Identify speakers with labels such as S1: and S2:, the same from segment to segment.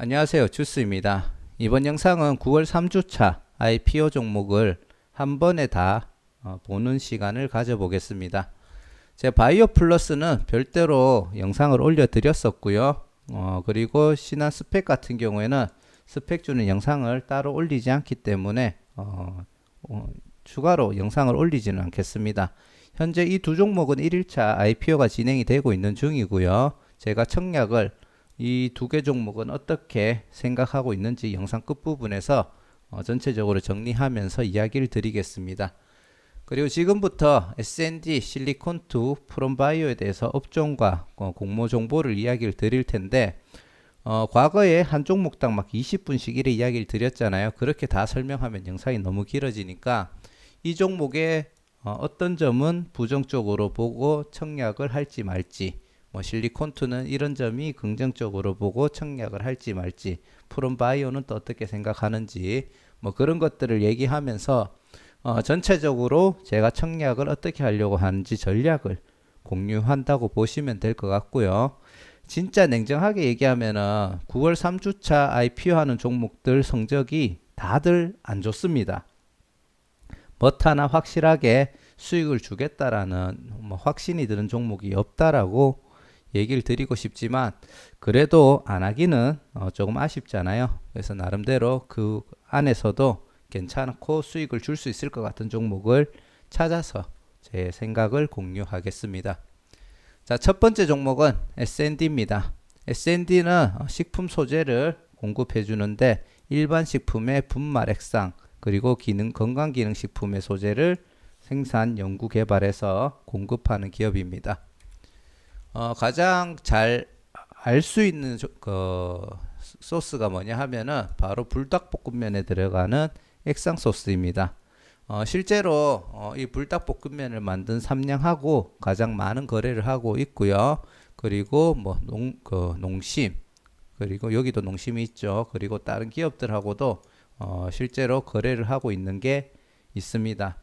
S1: 안녕하세요. 주스입니다. 이번 영상은 9월 3주차 IPO 종목을 한 번에 다 어, 보는 시간을 가져보겠습니다. 제 바이오 플러스는 별도로 영상을 올려 드렸었고요. 어, 그리고 신한 스펙 같은 경우에는 스펙 주는 영상을 따로 올리지 않기 때문에 어, 어, 추가로 영상을 올리지는 않겠습니다. 현재 이 두 종목은 1일차 IPO가 진행이 되고 있는 중이고요. 제가 청약을 이 두 개 종목은 어떻게 생각하고 있는지 영상 끝부분에서 어, 전체적으로 정리하면서 이야기를 드리겠습니다. 그리고 지금부터 S&D, 실리콘2, 프롬바이오에 대해서 업종과 어, 공모 정보를 이야기를 드릴 텐데 어, 과거에 한 종목당 막 20분씩 이래 이야기를 드렸잖아요. 그렇게 다 설명하면 영상이 너무 길어지니까 이 종목의 어, 어떤 점은 부정적으로 보고 청약을 할지 말지 뭐 실리콘투는 이런 점이 긍정적으로 보고 청약을 할지 말지 프롬바이오는 또 어떻게 생각하는지 뭐 그런 것들을 얘기하면서 어, 전체적으로 제가 청약을 어떻게 하려고 하는지 전략을 공유한다고 보시면 될 것 같고요. 진짜 냉정하게 얘기하면은 9월 3주차 IPO 하는 종목들 성적이 다들 안 좋습니다. 뭐 하나 확실하게 수익을 주겠다라는 뭐 확신이 드는 종목이 없다라고 얘기를 드리고 싶지만 그래도 안 하기는 어 조금 아쉽잖아요. 그래서 나름대로 그 안에서도 괜찮고 수익을 줄 수 있을 것 같은 종목을 찾아서 제 생각을 공유하겠습니다. 자, 첫 번째 종목은 S&D입니다. S&D는 식품 소재를 공급해 주는데 일반 식품의 분말 액상 그리고 기능 건강 기능 식품의 소재를 생산 연구 개발해서 공급하는 기업입니다. 어, 가장 잘 알 수 있는 조- 그 소스가 뭐냐 하면은 바로 불닭볶음면에 들어가는 액상 소스입니다. 어, 실제로 어, 이 불닭볶음면을 만든 삼양하고 가장 많은 거래를 하고 있고요. 그리고 뭐 농, 그 농심 그리고 여기도 농심이 있죠. 그리고 다른 기업들하고도 어, 실제로 거래를 하고 있는 게 있습니다.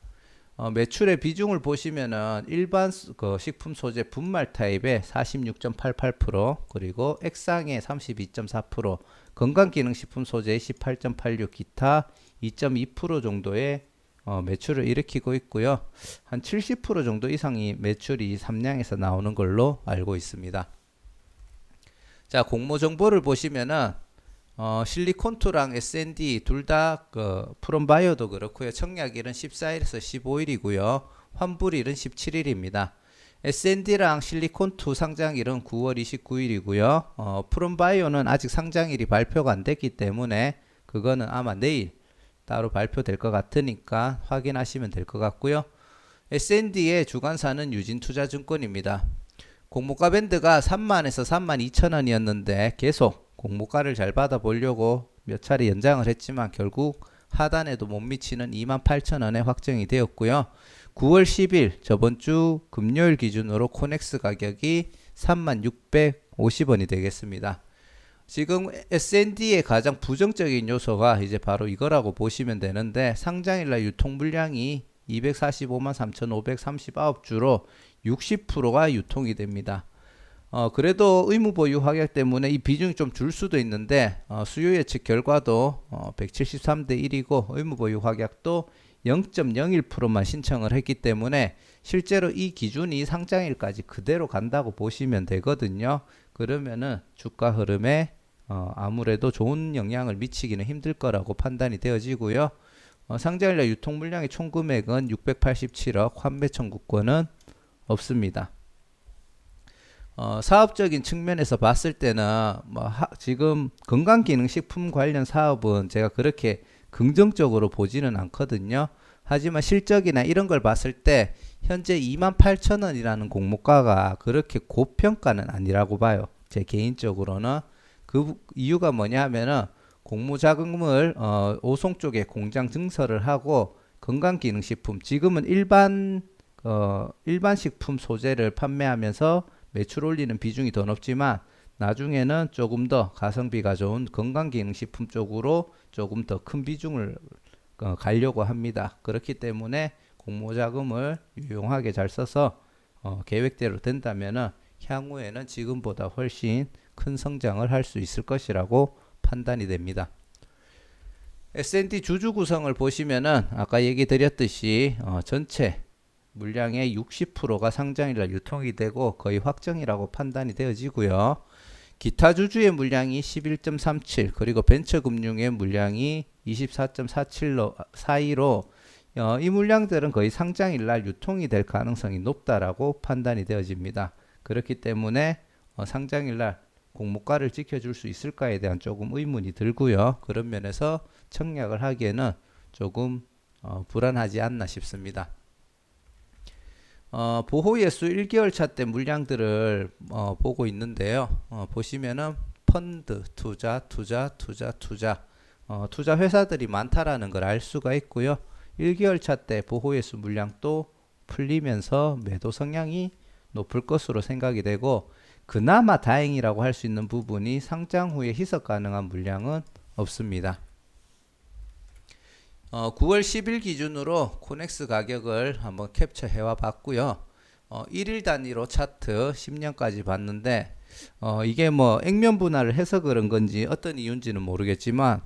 S1: 어, 매출의 비중을 보시면은 일반 스- 그 식품 소재 분말 타입의 46.88% 그리고 액상의 32.4% 건강기능식품 소재의 18.86 기타 2.2% 정도의 어, 매출을 일으키고 있고요. 한 70% 정도 이상이 매출이 삼량에서 나오는 걸로 알고 있습니다. 자, 공모 정보를 보시면은 어, 실리콘투랑 S&D 둘 다 그 프롬바이오도 그렇고요. 청약일은 14일에서 15일이고요. 환불일은 17일입니다. S&D랑 실리콘투 상장일은 9월 29일이고요. 어, 프롬바이오는 아직 상장일이 발표가 안 됐기 때문에 그거는 아마 내일 따로 발표될 것 같으니까 확인하시면 될 것 같고요. S&D의 주관사는 유진투자증권입니다. 공모가 밴드가 3만에서 3만 2천 원이었는데 계속 공모가를 잘 받아보려고 몇 차례 연장을 했지만 결국 하단에도 못 미치는 2만 8천 원에 확정이 되었고요. 9월 10일 저번 주 금요일 기준으로 코넥스 가격이 3만 650원이 되겠습니다. 지금 S&D의 가장 부정적인 요소가 이제 바로 이거라고 보시면 되는데 상장일날 유통 물량이 245만 3,539주로 60%가 유통이 됩니다. 어, 그래도 의무 보유 확약 때문에 이 비중이 좀 줄 수도 있는데 어, 수요 예측 결과도 어, 173대 1이고 의무 보유 확약도 0.01%만 신청을 했기 때문에 실제로 이 기준이 상장일까지 그대로 간다고 보시면 되거든요. 그러면은 주가 흐름에 어, 아무래도 좋은 영향을 미치기는 힘들 거라고 판단이 되어지고요. 어, 상장일날 유통 물량의 총 금액은 687억, 환매 청구권은 없습니다. 어, 사업적인 측면에서 봤을 때는 뭐 하- 지금 건강기능식품 관련 사업은 제가 그렇게 긍정적으로 보지는 않거든요. 하지만 실적이나 이런 걸 봤을 때 현재 28,000원이라는 공모가가 그렇게 고평가는 아니라고 봐요. 제 개인적으로는 그 부- 이유가 뭐냐 하면은 공모 자금을 어, 오송 쪽에 공장 증설을 하고 건강기능식품 지금은 일반 어, 일반 식품 소재를 판매하면서 매출 올리는 비중이 더 높지만 나중에는 조금 더 가성비가 좋은 건강기능식품 쪽으로 조금 더 큰 비중을 어, 가려고 합니다. 그렇기 때문에 공모자금을 유용하게 잘 써서 어, 계획대로 된다면은 향후에는 지금보다 훨씬 큰 성장을 할 수 있을 것이라고 판단이 됩니다. S&D 주주 구성을 보시면은 아까 얘기 드렸듯이 어, 전체 물량의 60%가 상장일날 유통이 되고 거의 확정이라고 판단이 되어지고요. 기타 주주의 물량이 11.37 그리고 벤처금융의 물량이 24.47로 42로 어, 이 물량들은 거의 상장일 날 유통이 될 가능성이 높다라고 판단이 되어집니다. 그렇기 때문에 어, 상장일 날 공모가를 지켜줄 수 있을까에 대한 조금 의문이 들고요. 그런 면에서 청약을 하기에는 조금 어, 불안하지 않나 싶습니다. 어, 보호 예수 1개월 차 때 물량들을 어, 보고 있는데요. 어, 보시면은 펀드, 투자, 투자, 투자, 투자, 어, 투자 회사들이 많다라는 걸 알 수가 있고요. 1개월 차 때 보호 예수 물량도 풀리면서 매도 성향이 높을 것으로 생각이 되고 그나마 다행이라고 할 수 있는 부분이 상장 후에 희석 가능한 물량은 없습니다. 어, 9월 10일 기준으로 코넥스 가격을 한번 캡처해 와 봤고요. 어, 1일 단위로 차트 10년까지 봤는데 어, 이게 뭐 액면 분할을 해서 그런 건지 어떤 이유인지는 모르겠지만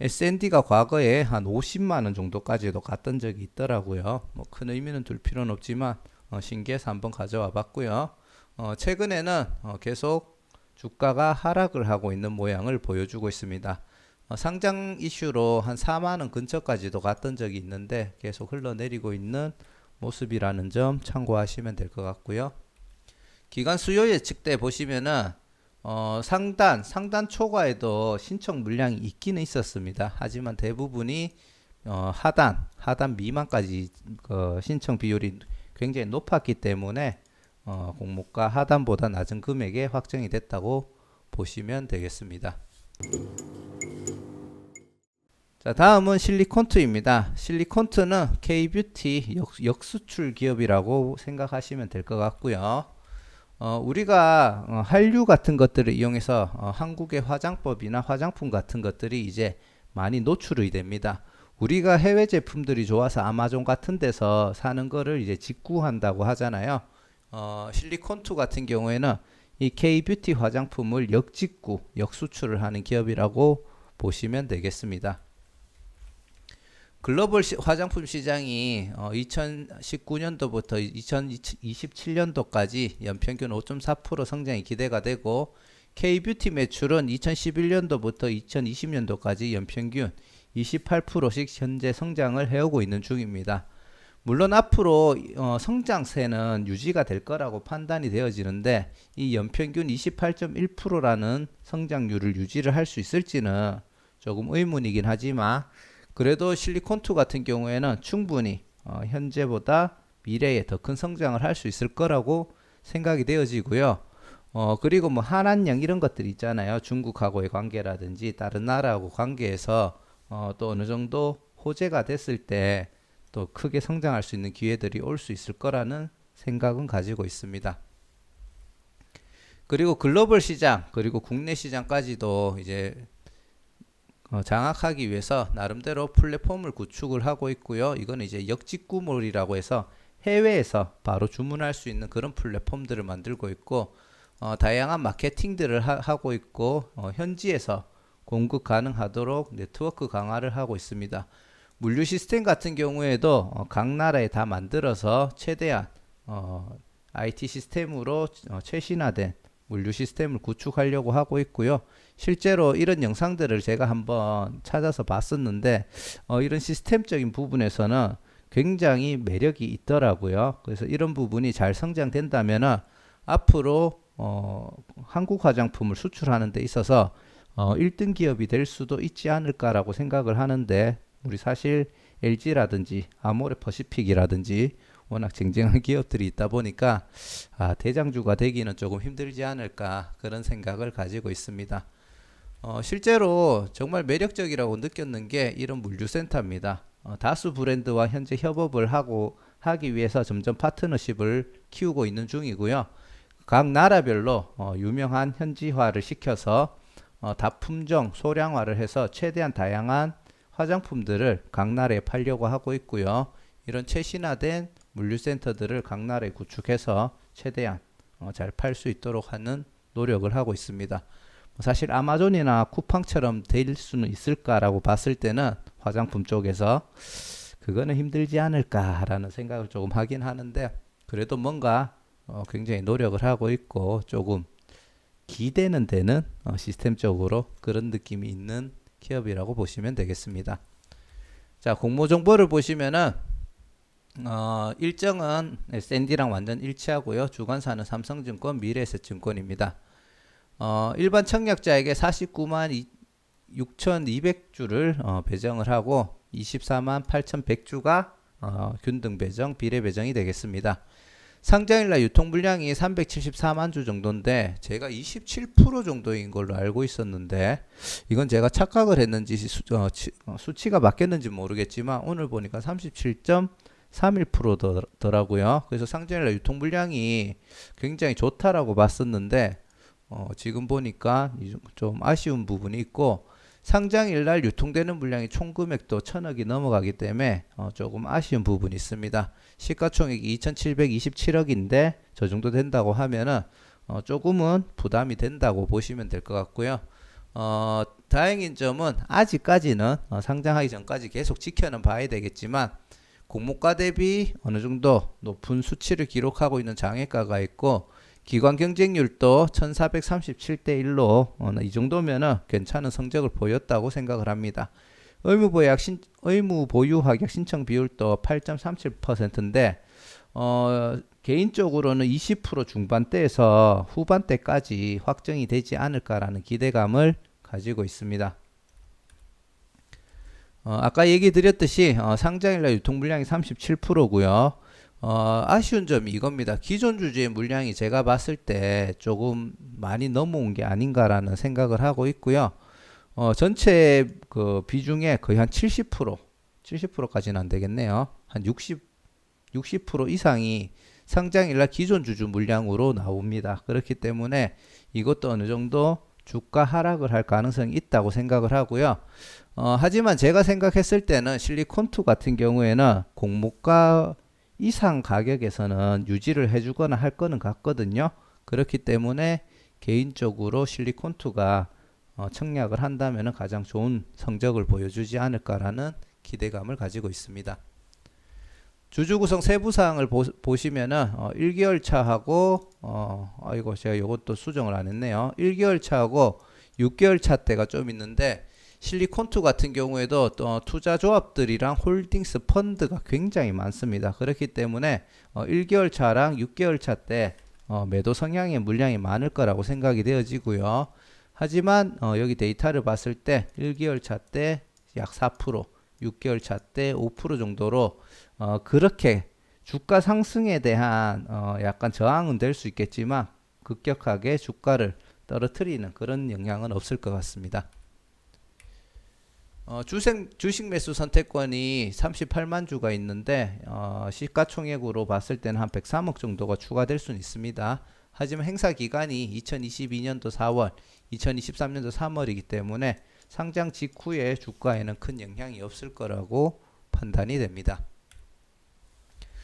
S1: S&D가 과거에 한 50만 원 정도까지도 갔던 적이 있더라고요. 뭐 큰 의미는 둘 필요는 없지만 어, 신기해서 한번 가져와 봤고요. 어, 최근에는 어, 계속 주가가 하락을 하고 있는 모양을 보여주고 있습니다. 어, 상장 이슈로 한 4만 원 근처까지도 갔던 적이 있는데 계속 흘러내리고 있는 모습이라는 점 참고하시면 될 것 같고요. 기간 수요 예측 때 보시면은 어, 상단 상단 초과에도 신청 물량이 있기는 있었습니다. 하지만 대부분이 어, 하단 하단 미만까지 그 신청 비율이 굉장히 높았기 때문에 어, 공모가 하단보다 낮은 금액에 확정이 됐다고 보시면 되겠습니다. 자, 다음은 실리콘트입니다. 실리콘트는 K-뷰티 역, 역수출 기업이라고 생각하시면 될 것 같고요. 어, 우리가 어, 한류 같은 것들을 이용해서 어, 한국의 화장법이나 화장품 같은 것들이 이제 많이 노출이 됩니다. 우리가 해외 제품들이 좋아서 아마존 같은 데서 사는 거를 이제 직구한다고 하잖아요. 어, 실리콘투 같은 경우에는 이 K-뷰티 화장품을 역직구, 역수출을 하는 기업이라고 보시면 되겠습니다. 글로벌 시, 화장품 시장이 어, 2019년도부터 2027년도까지 연평균 5.4% 성장이 기대가 되고 K-뷰티 매출은 2011년도부터 2020년도까지 연평균 28%씩 현재 성장을 해오고 있는 중입니다. 물론 앞으로 어, 성장세는 유지가 될 거라고 판단이 되어지는데 이 연평균 28.1%라는 성장률을 유지를 할 수 있을지는 조금 의문이긴 하지만 그래도 실리콘2 같은 경우에는 충분히 어, 현재보다 미래에 더 큰 성장을 할 수 있을 거라고 생각이 되어지고요. 어, 그리고 뭐 한한령 이런 것들 있잖아요. 중국하고의 관계라든지 다른 나라하고 관계에서 어, 또 어느 정도 호재가 됐을 때 또 크게 성장할 수 있는 기회들이 올 수 있을 거라는 생각은 가지고 있습니다. 그리고 글로벌 시장 그리고 국내 시장까지도 이제 어, 장악하기 위해서 나름대로 플랫폼을 구축을 하고 있고요. 이건 이제 역직구몰이라고 해서 해외에서 바로 주문할 수 있는 그런 플랫폼들을 만들고 있고 어, 다양한 마케팅들을 하, 고 있고 어, 현지에서 공급 가능하도록 네트워크 강화를 하고 있습니다. 물류 시스템 같은 경우에도 어, 각 나라에 다 만들어서 최대한 어, IT 시스템으로 어, 최신화된 물류 시스템을 구축하려고 하고 있고요. 실제로 이런 영상들을 제가 한번 찾아서 봤었는데 어, 이런 시스템적인 부분에서는 굉장히 매력이 있더라고요. 그래서 이런 부분이 잘 성장된다면 앞으로 어, 한국 화장품을 수출하는 데 있어서 어, 1등 기업이 될 수도 있지 않을까라고 생각을 하는데 우리 사실 LG라든지 아모레 퍼시픽이라든지 워낙 쟁쟁한 기업들이 있다 보니까 아, 대장주가 되기는 조금 힘들지 않을까 그런 생각을 가지고 있습니다. 어, 실제로 정말 매력적이라고 느꼈는 게 이런 물류센터입니다. 어, 다수 브랜드와 현재 협업을 하고 하기 위해서 점점 파트너십을 키우고 있는 중이고요. 각 나라별로 어, 유명한 현지화를 시켜서 어, 다품종 소량화를 해서 최대한 다양한 화장품들을 각 나라에 팔려고 하고 있고요. 이런 최신화된 물류센터들을 각 나라에 구축해서 최대한 어, 잘 팔 수 있도록 하는 노력을 하고 있습니다. 사실 아마존이나 쿠팡처럼 될 수는 있을까라고 봤을 때는 화장품 쪽에서 그거는 힘들지 않을까라는 생각을 조금 하긴 하는데 그래도 뭔가 어, 굉장히 노력을 하고 있고 조금 기대는 되는 어, 시스템적으로 그런 느낌이 있는 기업이라고 보시면 되겠습니다. 자, 공모 정보를 보시면은 어, 일정은 S&D랑 완전 일치하고요. 주관사는 삼성증권, 미래에셋증권입니다. 어, 일반 청약자에게 49만 6,200주를 어, 배정을 하고 24만 8,100주가 어, 균등 배정, 비례 배정이 되겠습니다. 상장일날 유통 물량이 374만 주 정도인데 제가 27% 정도인 걸로 알고 있었는데 이건 제가 착각을 했는지 수, 어, 치, 어, 수치가 맞겠는지 모르겠지만 오늘 보니까 37.31%더라고요. 그래서 상장일날 유통 물량이 굉장히 좋다라고 봤었는데 어, 지금 보니까 좀 아쉬운 부분이 있고 상장일날 유통되는 물량이 총 금액도 천억이 넘어가기 때문에 어, 조금 아쉬운 부분이 있습니다. 시가총액이 2,727억인데 저 정도 된다고 하면은 어, 조금은 부담이 된다고 보시면 될 것 같고요. 어, 다행인 점은 아직까지는 어, 상장하기 전까지 계속 지켜는 봐야 되겠지만 공모가 대비 어느 정도 높은 수치를 기록하고 있는 장외가가 있고 기관 경쟁률도 1437대 1로 어, 이 정도면은 괜찮은 성적을 보였다고 생각을 합니다. 의무 보유학 신 의무 보유 확약 신청 비율도 8.37%인데 어, 개인적으로는 20% 중반대에서 후반대까지 확정이 되지 않을까라는 기대감을 가지고 있습니다. 어, 아까 얘기 드렸듯이 어, 상장일날 유통 물량이 37%고요. 어, 아쉬운 점이 이겁니다. 기존 주주의 물량이 제가 봤을 때 조금 많이 넘어온 게 아닌가라는 생각을 하고 있고요. 어, 전체 그 비중의 거의 한 70%, 70%까지는 안 되겠네요. 한 60, 60% 이상이 상장일날 기존 주주 물량으로 나옵니다. 그렇기 때문에 이것도 어느 정도 주가 하락을 할 가능성이 있다고 생각을 하고요. 어, 하지만 제가 생각했을 때는 실리콘2 같은 경우에는 공모가 이상 가격에서는 유지를 해주거나 할 거는 같거든요. 그렇기 때문에 개인적으로 실리콘2가 어, 청약을 한다면 가장 좋은 성적을 보여주지 않을까라는 기대감을 가지고 있습니다. 주주 구성 세부 사항을 보, 시면은 어, 1개월 차하고 어, 아이고 제가 이것도 수정을 안 했네요. 1개월 차하고 6개월 차 때가 좀 있는데 실리콘투 같은 경우에도 또 투자 조합들이랑 홀딩스 펀드가 굉장히 많습니다. 그렇기 때문에 어, 1개월 차랑 6개월 차때 어, 매도 성향의 물량이 많을 거라고 생각이 되어지고요. 하지만 어, 여기 데이터를 봤을 때 1개월 차 때 약 4%, 6개월 차 때 5% 정도로 어, 그렇게 주가 상승에 대한 어, 약간 저항은 될 수 있겠지만 급격하게 주가를 떨어뜨리는 그런 영향은 없을 것 같습니다. 어, 주생, 주식 매수 선택권이 38만 주가 있는데 어, 시가총액으로 봤을 때는 한 103억 정도가 추가될 수는 있습니다. 하지만 행사 기간이 2022년도 4월, 2023년도 3월이기 때문에 상장 직후에 주가에는 큰 영향이 없을 거라고 판단이 됩니다.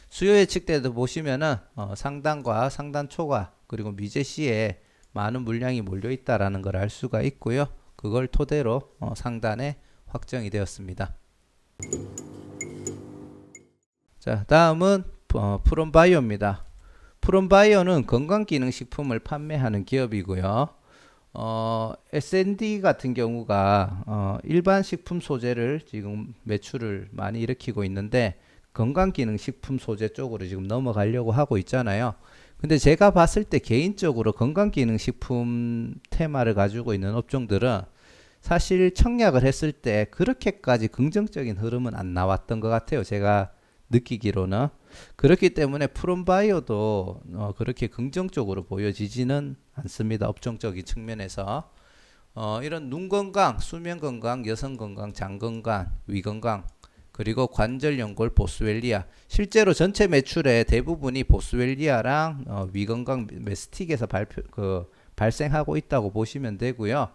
S1: 수요 예측 때도 보시면은 어, 상단과 상단 초과 그리고 미제 시에 많은 물량이 몰려 있다라는 걸 알 수가 있고요. 그걸 토대로 어, 상단에 확정이 되었습니다. 자, 다음은 어, 프롬바이오입니다. 프롬바이오는 건강기능식품을 판매하는 기업이고요. 어, S&D 같은 경우가 어, 일반 식품 소재를 지금 매출을 많이 일으키고 있는데 건강기능식품 소재 쪽으로 지금 넘어가려고 하고 있잖아요. 근데 제가 봤을 때 개인적으로 건강기능식품 테마를 가지고 있는 업종들은 사실 청약을 했을 때 그렇게까지 긍정적인 흐름은 안 나왔던 것 같아요. 제가 느끼기로는 그렇기 때문에 프롬바이오도 어, 그렇게 긍정적으로 보여지지는 않습니다. 업종적인 측면에서 어, 이런 눈 건강, 수면 건강, 여성 건강, 장 건강, 위 건강 그리고 관절 연골 보스웰리아 실제로 전체 매출의 대부분이 보스웰리아랑 어, 위 건강 메스틱에서 발표 그 발생하고 있다고 보시면 되고요.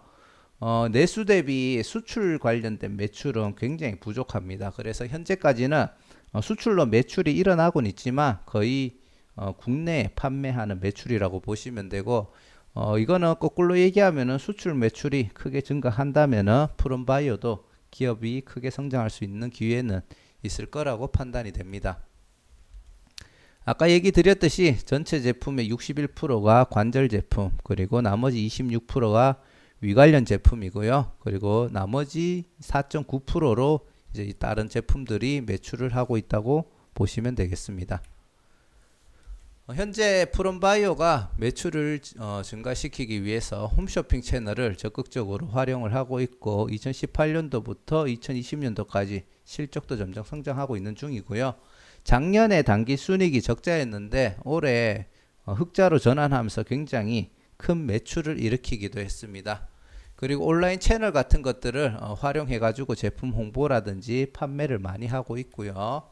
S1: 어, 내수 대비 수출 관련된 매출은 굉장히 부족합니다. 그래서 현재까지는 어, 수출로 매출이 일어나고는 있지만 거의 어, 국내에 판매하는 매출이라고 보시면 되고 어, 이거는 거꾸로 얘기하면은 수출 매출이 크게 증가한다면은 푸른바이오도 기업이 크게 성장할 수 있는 기회는 있을 거라고 판단이 됩니다. 아까 얘기 드렸듯이 전체 제품의 61%가 관절 제품, 그리고 나머지 26%가 위관련 제품이고요. 그리고 나머지 4.9%로 이제 이 다른 제품들이 매출을 하고 있다고 보시면 되겠습니다. 어, 현재 푸른바이오가 매출을 어, 증가시키기 위해서 홈쇼핑 채널을 적극적으로 활용을 하고 있고 2018년도부터 2020년도까지 실적도 점점 성장하고 있는 중이고요. 작년에 단기 순이익이 적자였는데 올해 어, 흑자로 전환하면서 굉장히 큰 매출을 일으키기도 했습니다. 그리고 온라인 채널 같은 것들을 어, 활용해 가지고 제품 홍보라든지 판매를 많이 하고 있고요.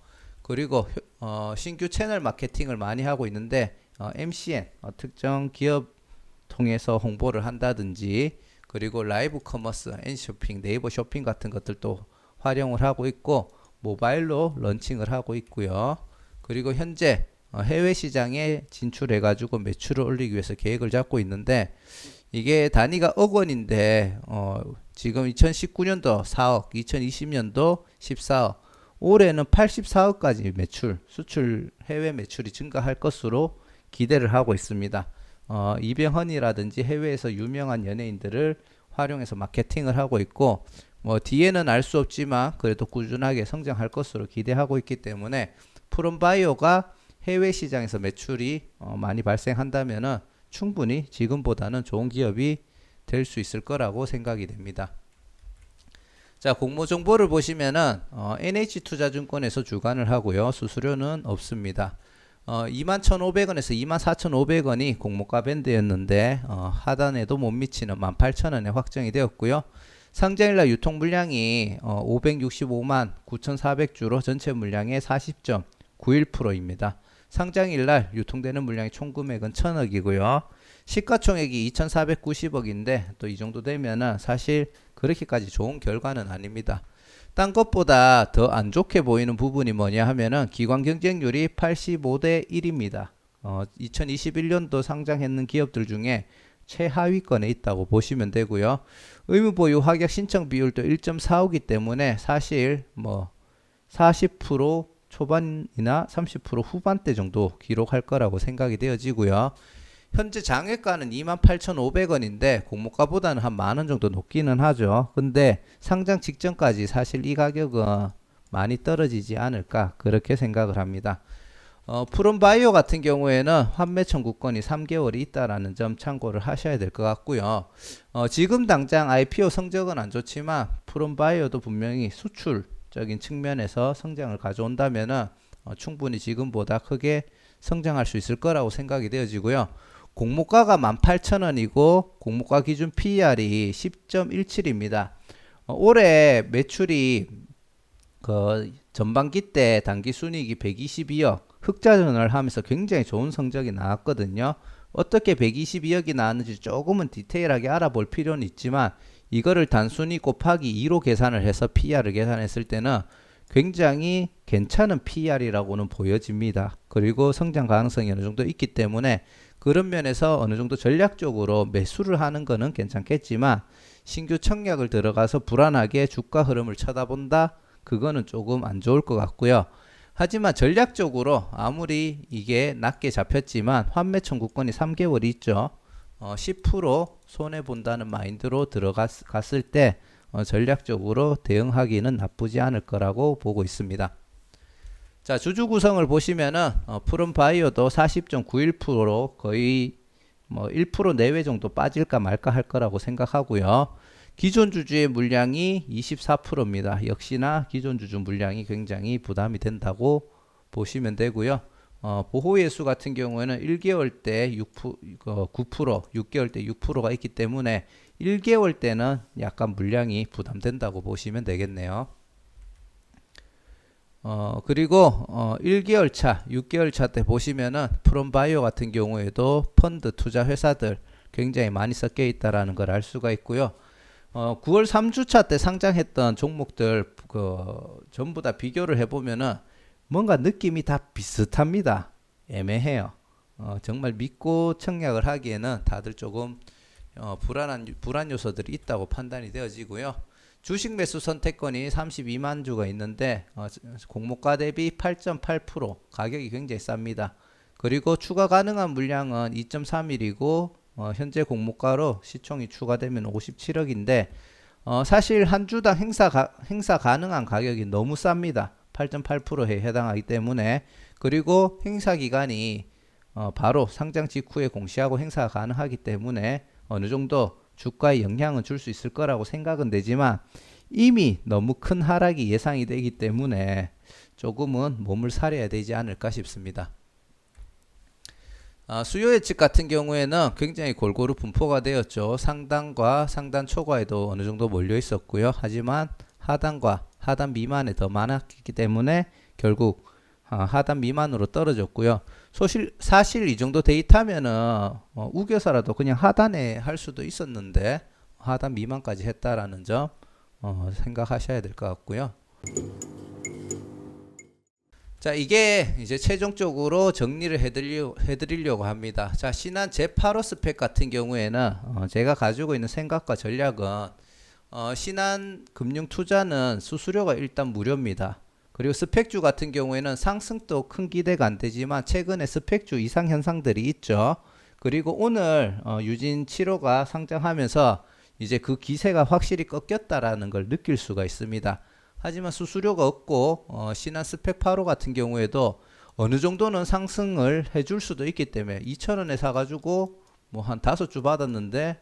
S1: 그리고 효- 어, 신규 채널 마케팅을 많이 하고 있는데 어, MCN 어, 특정 기업 통해서 홍보를 한다든지 그리고 라이브 커머스, N쇼핑, 네이버 쇼핑 같은 것들도 활용을 하고 있고 모바일로 런칭을 하고 있고요. 그리고 현재 어, 해외 시장에 진출해 가지고 매출을 올리기 위해서 계획을 잡고 있는데 이게 단위가 억 원인데 어, 지금 2019년도 4억, 2020년도 14억, 올해는 84억까지 매출, 수출 해외 매출이 증가할 것으로 기대를 하고 있습니다. 어, 이병헌이라든지 해외에서 유명한 연예인들을 활용해서 마케팅을 하고 있고 뭐 뒤에는 알 수 없지만 그래도 꾸준하게 성장할 것으로 기대하고 있기 때문에 푸른바이오가 해외 시장에서 매출이 어, 많이 발생한다면은 충분히 지금보다는 좋은 기업이 될 수 있을 거라고 생각이 됩니다. 자, 공모 정보를 보시면은 어, NH투자증권에서 주관을 하고요. 수수료는 없습니다. 어, 21,500원에서 24,500원이 공모가 밴드였는데 어, 하단에도 못 미치는 18,000원에 확정이 되었고요. 상장일날 유통 물량이 어, 565만 9,400주로 전체 물량의 40.91%입니다. 상장일 날 유통되는 물량의 총 금액은 1,000억이고요. 시가총액이 2,490억인데 또 이 정도 되면은 사실 그렇게까지 좋은 결과는 아닙니다. 딴 것보다 더 안 좋게 보이는 부분이 뭐냐 하면은 기관 경쟁률이 85대 1입니다. 어, 2021년도 상장했는 기업들 중에 최하위권에 있다고 보시면 되고요. 의무 보유 확약 신청 비율도 1.45이기 때문에 사실 뭐 40% 초반이나 30% 후반대 정도 기록할 거라고 생각이 되어지고요. 현재 장외가는 28,500원인데 공모가보다는 한 만 원 정도 높기는 하죠. 근데 상장 직전까지 사실 이 가격은 많이 떨어지지 않을까 그렇게 생각을 합니다. 어, 푸른바이오 같은 경우에는 환매 청구권이 3개월이 있다라는 점 참고를 하셔야 될 것 같고요. 어, 지금 당장 IPO 성적은 안 좋지만 푸른바이오도 분명히 수출 적인 측면에서 성장을 가져온다면은 어, 충분히 지금보다 크게 성장할 수 있을 거라고 생각이 되어지고요. 공모가가 18,000원이고 공모가 기준 PER이 10.17입니다. 어, 올해 매출이 그 전반기 때 단기 순이익이 122억 흑자 전환을 하면서 굉장히 좋은 성적이 나왔거든요. 어떻게 122억이 나왔는지 조금은 디테일하게 알아볼 필요는 있지만 이거를 단순히 곱하기 2로 계산을 해서 PER을 계산했을 때는 굉장히 괜찮은 PER이라고는 보여집니다. 그리고 성장 가능성이 어느 정도 있기 때문에 그런 면에서 어느 정도 전략적으로 매수를 하는 거는 괜찮겠지만 신규 청약을 들어가서 불안하게 주가 흐름을 쳐다본다? 그거는 조금 안 좋을 것 같고요. 하지만 전략적으로 아무리 이게 낮게 잡혔지만 환매 청구권이 3개월이 있죠. 어, 10% 손해 본다는 마인드로 들어갔을 때 어, 전략적으로 대응하기는 나쁘지 않을 거라고 보고 있습니다. 자 주주 구성을 보시면은 어, 푸른 바이오도 40.91%로 거의 뭐 1% 내외 정도 빠질까 말까 할 거라고 생각하고요. 기존 주주의 물량이 24%입니다. 역시나 기존 주주 물량이 굉장히 부담이 된다고 보시면 되고요. 어, 보호예수 같은 경우에는 1개월 때 6%, 어, 9%, 6개월 때 6%가 있기 때문에 1개월 때는 약간 물량이 부담된다고 보시면 되겠네요. 어, 그리고 어, 1개월 차, 6개월 차 때 보시면은 프롬바이오 같은 경우에도 펀드 투자 회사들 굉장히 많이 섞여 있다라는 걸 알 수가 있고요. 어, 9월 3주차 때 상장했던 종목들 그 전부 다 비교를 해보면은 뭔가 느낌이 다 비슷합니다. 애매해요. 어, 정말 믿고 청약을 하기에는 다들 조금 어, 불안한 불안 요소들이 있다고 판단이 되어지고요. 주식 매수 선택권이 32만 주가 있는데 어, 공모가 대비 8.8% 가격이 굉장히 쌉니다. 그리고 추가 가능한 물량은 2.3일이고 어, 현재 공모가로 시총이 추가되면 57억인데 어, 사실 한 주당 행사 가, 행사 가능한 가격이 너무 쌉니다. 8.8%에 해당하기 때문에 그리고 행사 기간이 어, 바로 상장 직후에 공시하고 행사가 가능하기 때문에 어느 정도 주가에 영향은 줄 수 있을 거라고 생각은 되지만 이미 너무 큰 하락이 예상이 되기 때문에 조금은 몸을 사려야 되지 않을까 싶습니다. 아, 수요 예측 같은 경우에는 굉장히 골고루 분포가 되었죠. 상단과 상단 초과에도 어느 정도 몰려 있었고요. 하지만 하단과 하단 미만에 더 많았기 때문에 결국 아, 하단 미만으로 떨어졌고요. 소실, 사실 이 정도 데이터면은 어, 우겨서라도 그냥 하단에 할 수도 있었는데 하단 미만까지 했다라는 점 어, 생각하셔야 될 것 같고요. 자, 이게 이제 최종적으로 정리를 해드리려, 해드리려고 합니다. 자, 신한 제8호 스펙 같은 경우에는 어, 제가 가지고 있는 생각과 전략은 어, 신한 금융 투자는 수수료가 일단 무료입니다. 그리고 스펙주 같은 경우에는 상승도 큰 기대가 안 되지만 최근에 스펙주 이상 현상들이 있죠. 그리고 오늘 어, 유진 7호가 상장하면서 이제 그 기세가 확실히 꺾였다라는 걸 느낄 수가 있습니다. 하지만 수수료가 없고 어, 신한 스펙 8호 같은 경우에도 어느 정도는 상승을 해줄 수도 있기 때문에 2,000원에 사가지고 뭐 한 다섯 주 받았는데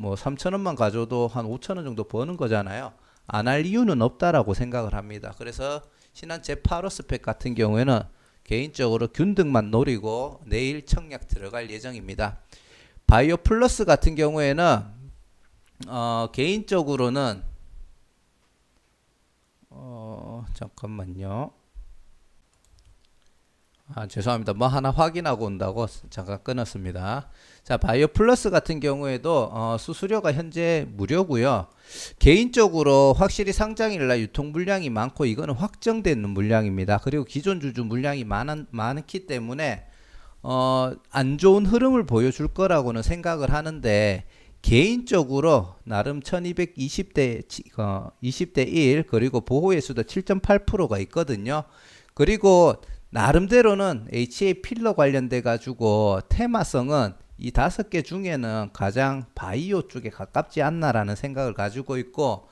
S1: 뭐 3,000원만 가져도 한 5,000원 정도 버는 거잖아요. 안 할 이유는 없다라고 생각을 합니다. 그래서 신한 제8호 스펙 같은 경우에는 개인적으로 균등만 노리고 내일 청약 들어갈 예정입니다. 바이오 플러스 같은 경우에는 어, 개인적으로는 어, 잠깐만요. 아, 죄송합니다. 뭐 하나 확인하고 온다고 잠깐 끊었습니다. 자, 바이오 플러스 같은 경우에도 어, 수수료가 현재 무료고요. 개인적으로 확실히 상장일 날 유통 물량이 많고 이거는 확정되는 물량입니다. 그리고 기존 주주 물량이 많은, 많기 때문에 어, 안 좋은 흐름을 보여줄 거라고는 생각을 하는데 개인적으로 나름 1220대 어, 20대 1 그리고 보호의 수도 7.8%가 있거든요. 그리고 나름대로는 HA 필러 관련돼 가지고 테마성은 이 다섯 개 중에는 가장 바이오 쪽에 가깝지 않나라는 생각을 가지고 있고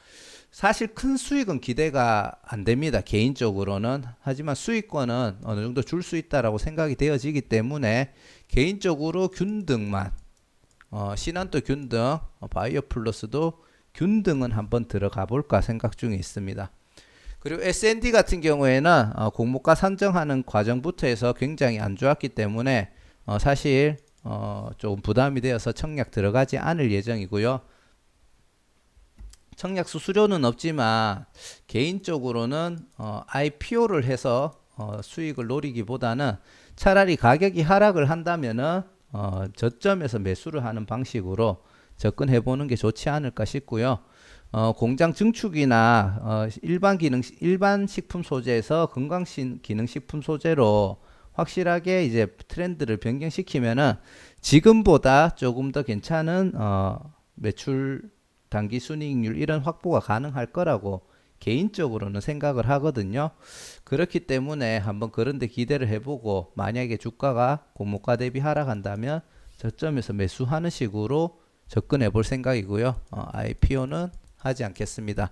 S1: 사실 큰 수익은 기대가 안 됩니다. 개인적으로는. 하지만 수익권은 어느 정도 줄 수 있다라고 생각이 되어지기 때문에 개인적으로 균등만 어, 신한도 균등, 어, 바이오 플러스도 균등은 한번 들어가 볼까 생각 중에 있습니다. 그리고 S&D 같은 경우에는 어, 공모가 산정하는 과정부터 해서 굉장히 안 좋았기 때문에 어, 사실 어, 조금 부담이 되어서 청약 들어가지 않을 예정이고요. 청약 수수료는 없지만 개인적으로는 어, IPO를 해서 어, 수익을 노리기보다는 차라리 가격이 하락을 한다면은 어, 저점에서 매수를 하는 방식으로 접근해 보는 게 좋지 않을까 싶고요. 어, 공장 증축이나 어, 일반 기능 일반 식품 소재에서 건강 기능 식품 소재로 확실하게 이제 트렌드를 변경시키면은 지금보다 조금 더 괜찮은 어, 매출 단기 순이익률 이런 확보가 가능할 거라고 개인적으로는 생각을 하거든요. 그렇기 때문에 한번 그런데 기대를 해보고 만약에 주가가 고목가 대비 하락한다면 저점에서 매수하는 식으로 접근해 볼 생각이고요. 어, IPO는 하지 않겠습니다.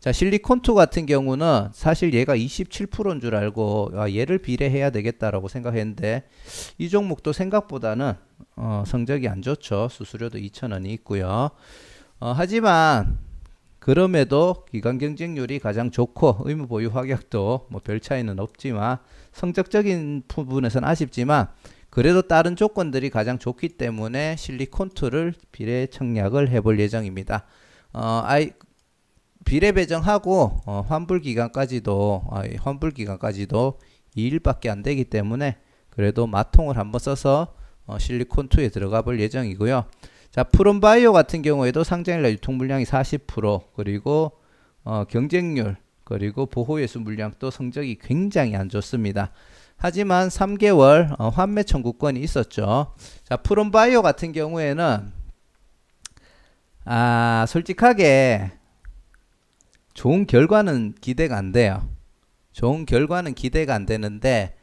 S1: 자, 실리콘2 같은 경우는 사실 얘가 27%인 줄 알고 아, 얘를 비례해야 되겠다라고 생각했는데 이 종목도 생각보다는 어, 성적이 안 좋죠. 수수료도 2,000원이 있고요. 어, 하지만 그럼에도 기간 경쟁률이 가장 좋고 의무 보유 확약도 뭐 별 차이는 없지만 성적적인 부분에서는 아쉽지만 그래도 다른 조건들이 가장 좋기 때문에 실리콘2를 비례 청약을 해볼 예정입니다. 어, 아이 비례 배정하고 어, 환불 기간까지도 아, 환불 기간까지도 2일밖에 안 되기 때문에 그래도 마통을 한번 써서 어, 실리콘 2에 들어가 볼 예정이고요. 자, 프롬바이오 같은 경우에도 상장일날 유통 물량이 40% 그리고 어, 경쟁률 그리고 보호 예수 물량도 성적이 굉장히 안 좋습니다. 하지만 3개월 어, 환매 청구권이 있었죠. 자, 푸른바이오 같은 경우에는 아, 솔직하게 좋은 결과는 기대가 안 돼요. 좋은 결과는 기대가 안 되는데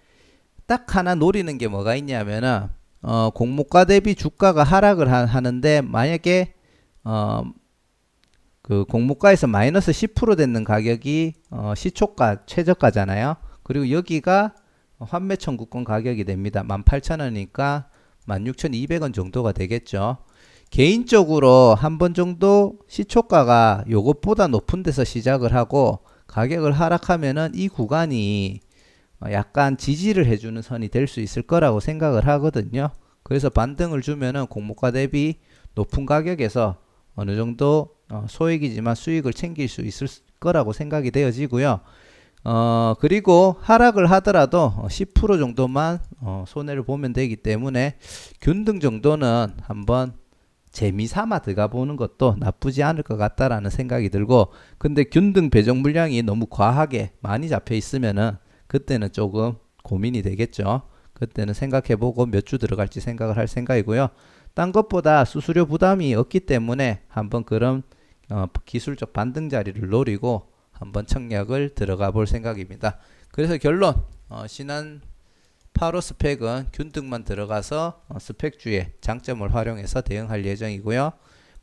S1: 딱 하나 노리는 게 뭐가 있냐면은 어, 공모가 대비 주가가 하락을 하, 하는데 만약에 어, 그 공모가에서 마이너스 10% 되는 가격이 어, 시초가 최저가잖아요. 그리고 여기가 환매 청구권 가격이 됩니다. 18,000원이니까 16,200원 정도가 되겠죠. 개인적으로 한 번 정도 시초가가 요것보다 높은 데서 시작을 하고 가격을 하락하면은 이 구간이 어, 약간 지지를 해주는 선이 될 수 있을 거라고 생각을 하거든요. 그래서 반등을 주면은 공모가 대비 높은 가격에서 어느 정도 어, 소액이지만 수익을 챙길 수 있을 거라고 생각이 되어지고요. 어, 그리고 하락을 하더라도 10% 정도만 어, 손해를 보면 되기 때문에 균등 정도는 한번 재미삼아 들어가 보는 것도 나쁘지 않을 것 같다라는 생각이 들고 근데 균등 배정 물량이 너무 과하게 많이 잡혀 있으면은 그때는 조금 고민이 되겠죠. 그때는 생각해 보고 몇 주 들어갈지 생각을 할 생각이고요. 딴 것보다 수수료 부담이 없기 때문에 한번 그런 어, 기술적 반등 자리를 노리고 한번 청약을 들어가 볼 생각입니다. 그래서 결론 어, 신한 파로 스펙은 균등만 들어가서 어, 스펙주의 장점을 활용해서 대응할 예정이고요.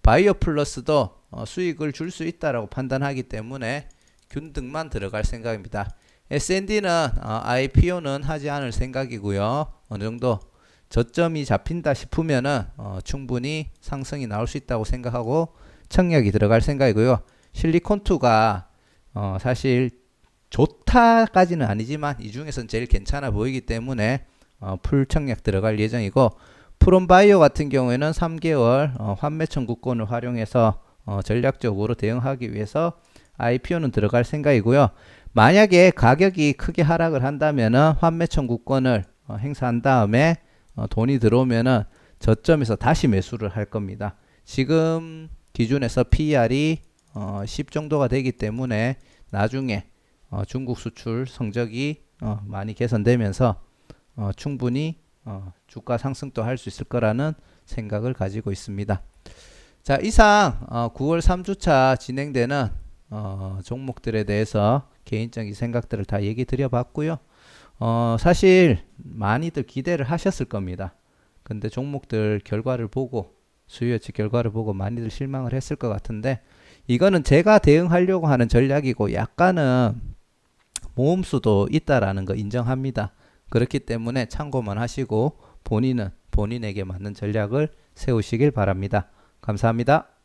S1: 바이오 플러스도 어, 수익을 줄 수 있다라고 판단하기 때문에 균등만 들어갈 생각입니다. S&D는 어, IPO는 하지 않을 생각이고요. 어느 정도 저점이 잡힌다 싶으면은 어, 충분히 상승이 나올 수 있다고 생각하고 청약이 들어갈 생각이고요. 실리콘2가 어, 사실 좋 다까지는 아니지만 이 중에서는 제일 괜찮아 보이기 때문에 어, 풀 청약 들어갈 예정이고 프롬바이오 같은 경우에는 3개월 어, 환매 청구권을 활용해서 어, 전략적으로 대응하기 위해서 IPO는 들어갈 생각이고요. 만약에 가격이 크게 하락을 한다면은 환매 청구권을 어, 행사한 다음에 어, 돈이 들어오면은 저점에서 다시 매수를 할 겁니다. 지금 기준에서 PER이 어, 10 정도가 되기 때문에 나중에 어, 중국 수출 성적이 어, 많이 개선되면서 어, 충분히 어, 주가 상승도 할 수 있을 거라는 생각을 가지고 있습니다. 자 이상 어, 9월 3주차 진행되는 어, 종목들에 대해서 개인적인 생각들을 다 얘기 드려봤고요. 어, 사실 많이들 기대를 하셨을 겁니다. 근데 종목들 결과를 보고 수요 예측 결과를 보고 많이들 실망을 했을 것 같은데 이거는 제가 대응하려고 하는 전략이고 약간은 모험수도 있다라는 거 인정합니다. 그렇기 때문에 참고만 하시고 본인은 본인에게 맞는 전략을 세우시길 바랍니다. 감사합니다.